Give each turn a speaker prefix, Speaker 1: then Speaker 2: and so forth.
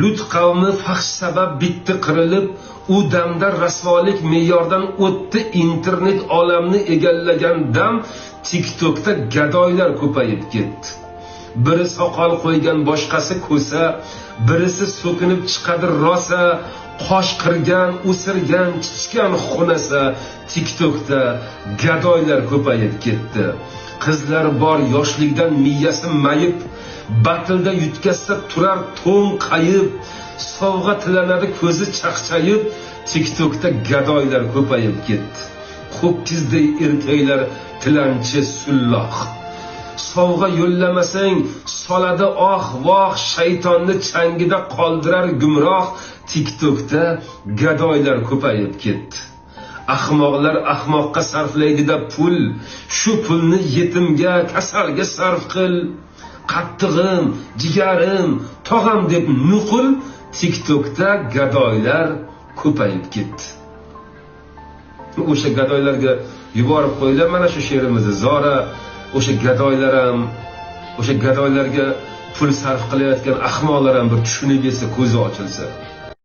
Speaker 1: lut qavmi fahsh sabab bitti qirilib u damda rasvolik me'yordan o'tdi internet olamni egallagan dam tiktokda gadoylar ko'payib ketdi. Biri soqol qo'ygan boshqasi ko'sa birisi so'kinib chiqadi rosa qosh qirgan o'sirgan chichgan xunasa tiktokda gadoylar ko'payib ketdi. Qizlar bor yoshlikdan miyasi mayib batilda yutkazsa turar to'ng qayib sovg'a tilanadi ko'zi chaqchayib tiktokda gadoylar ko'payib ketdi. Ho'kizday erkaklar tilanchi sulloh sovg'a yo'llamasang soladi oh voh shaytonni changida qoldirar gumroh. Tiktokda gadoylar ko'payib ketdi. Ahmoqlar ahmoqqa sarflaydida pul. Shu pulni yetimga kasalga sarf qil. Qattig'im jigarim tog'am deb nuqul tiktokda gadoylar ko'payib ketdi. O'sha gadoylarga yuborib qo'yinglar mana shu she'rimizni zora o'sha gadoylar ham o'sha gadoylarga pul sarf qilayotgan ahmoqlar ham bir tushunib yetsa ko'zi ochilsa.